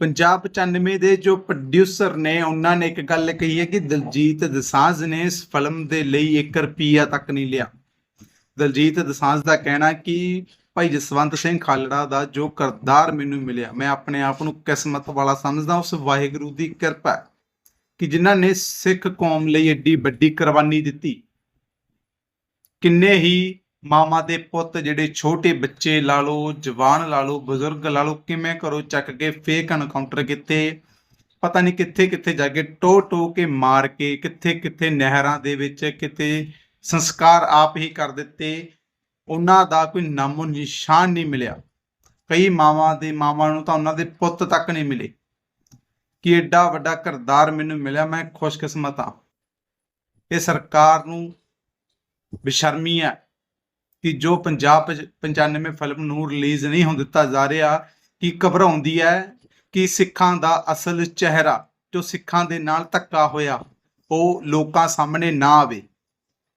ਪੰਜਾਬ 95 ਦੇ ਜੋ ਪ੍ਰੋਡਿਊਸਰ ਨੇ, ਉਹਨਾਂ ਨੇ ਇੱਕ ਗੱਲ ਕਹੀ ਹੈ ਕਿ ਦਲਜੀਤ ਦਸਾਂਝ ਨੇ ਇਸ ਫਿਲਮ ਦੇ ਲਈ 1 ਰੁਪਿਆ ਤੱਕ ਨਹੀਂ ਲਿਆ। ਦਲਜੀਤ ਦਸਾਂਝ ਦਾ ਕਹਿਣਾ ਕਿ ਭਾਈ ਜਸਵੰਤ ਸਿੰਘ ਖਾਲੜਾ ਦਾ ਜੋ ਕਰਦਾਰ ਮੈਨੂੰ ਮਿਲਿਆ, ਮੈਂ ਆਪਣੇ ਆਪ ਨੂੰ ਕਿਸਮਤ ਵਾਲਾ ਸਮਝਦਾ, ਉਸ ਵਾਹਿਗੁਰੂ ਦੀ ਕਿਰਪਾ ਕਿ ਜਿਨ੍ਹਾਂ ਨੇ ਸਿੱਖ ਕੌਮ ਲਈ ਏਡੀ ਵੱਡੀ ਕੁਰਬਾਨੀ ਦਿੱਤੀ। ਕਿੰਨੇ ਹੀ ਮਾਮਾ ਦੇ ਪੁੱਤ, ਜਿਹੜੇ ਛੋਟੇ ਬੱਚੇ ਲਾ ਲਓ, ਜਵਾਨ ਲਾ ਲਓ, ਬਜ਼ੁਰਗ ਲਾ ਲਓ, ਕਿਵੇਂ ਕਰੋ ਚੱਕ ਕੇ ਫੇਕ ਐਨਕਾਊਂਟਰ ਕੀਤੇ? ਪਤਾ ਨਹੀਂ ਕਿੱਥੇ ਕਿੱਥੇ ਜਾ ਕੇ ਟੋ ਟੋ ਕੇ ਮਾਰ ਕੇ, ਕਿੱਥੇ ਕਿੱਥੇ ਨਹਿਰਾਂ ਦੇ ਵਿੱਚ ਕਿਤੇ ਸੰਸਕਾਰ ਆਪ ਹੀ ਕਰ ਦਿੱਤੇ। ਉਹਨਾਂ ਦਾ ਕੋਈ ਨਾਮੋ ਨਿਸ਼ਾਨ ਨਹੀਂ ਮਿਲਿਆ। ਕਈ ਮਾਵਾਂ ਦੇ ਮਾਵਾਂ ਨੂੰ ਤਾਂ ਉਹਨਾਂ ਦੇ ਪੁੱਤ ਤੱਕ ਨਹੀਂ ਮਿਲੇ। ਕਿ ਐਡਾ ਵੱਡਾ ਕਰਦਾਰ ਮੈਨੂੰ ਮਿਲਿਆ, ਮੈਂ ਖੁਸ਼ਕਿਸਮਤ ਹਾਂ। ਇਹ ਸਰਕਾਰ ਨੂੰ ਬੇਸ਼ਰਮੀ ਹੈ। ਕਿ ਜੋ ਪੰਜਾਬ 95 ਫਿਲਮ ਨੂੰ ਰਿਲੀਜ਼ ਨਹੀਂ ਹੋਣ ਦਿੱਤਾ ਜਾ ਰਿਹਾ, ਕਿ ਘਬਰਾਉਂਦੀ ਹੈ? ਕਿ ਸਿੱਖਾਂ ਦਾ ਅਸਲ ਚਿਹਰਾ, ਜੋ ਸਿੱਖਾਂ ਦੇ ਨਾਲ ਧੱਕਾ ਹੋਇਆ, ਉਹ ਲੋਕਾਂ ਸਾਹਮਣੇ ਨਾ ਆਵੇ।